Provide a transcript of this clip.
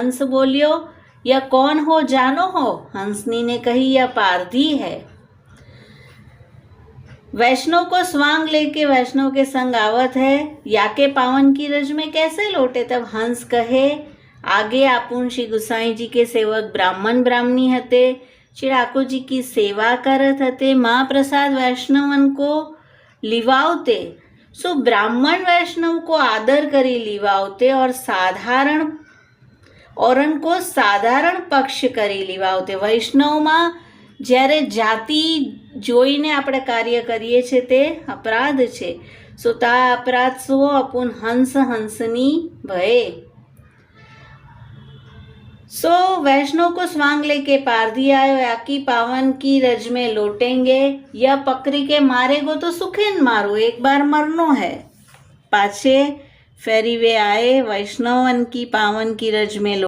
हंस बोलियो, या कौन हो जानो हो? हंसनी ने कही यह पारधी है? वैष्णव को स्वांग लेके वैष्णव के संग आवत है। या के पावन की रज में कैसे लौटे? तब हंस कहे, आगे आपुन श्री गुसाई जी के सेवक ब्राह्मण ब्राह्मणी हते। श्री ठाकुर जी की सेवा करत हते। माँ प्रसाद वैष्णवन को लिवावते। सो ब्राह्मण वैष्णव को आदर करी लिवावते और साधारण ઓરન કો સાધારણ પક્ષ કરી લીવાવતે વૈષ્ણવમાં જ્યારે જાતિ જોઈને આપણે કાર્ય કરીએ છીએ તે અપરાધ છે સો તા અપરાધ સો અપુન હંસ હંસની ભય सो वैष्णव को स्वांग लेके पारधी आयो याकी पावन की रज में लौटेंगे यह पकड़ी के मारेगो तो सुखेन मारो एक बार मरनो है पाछे फेरी वे आए वैष्णवन की पावन की रज में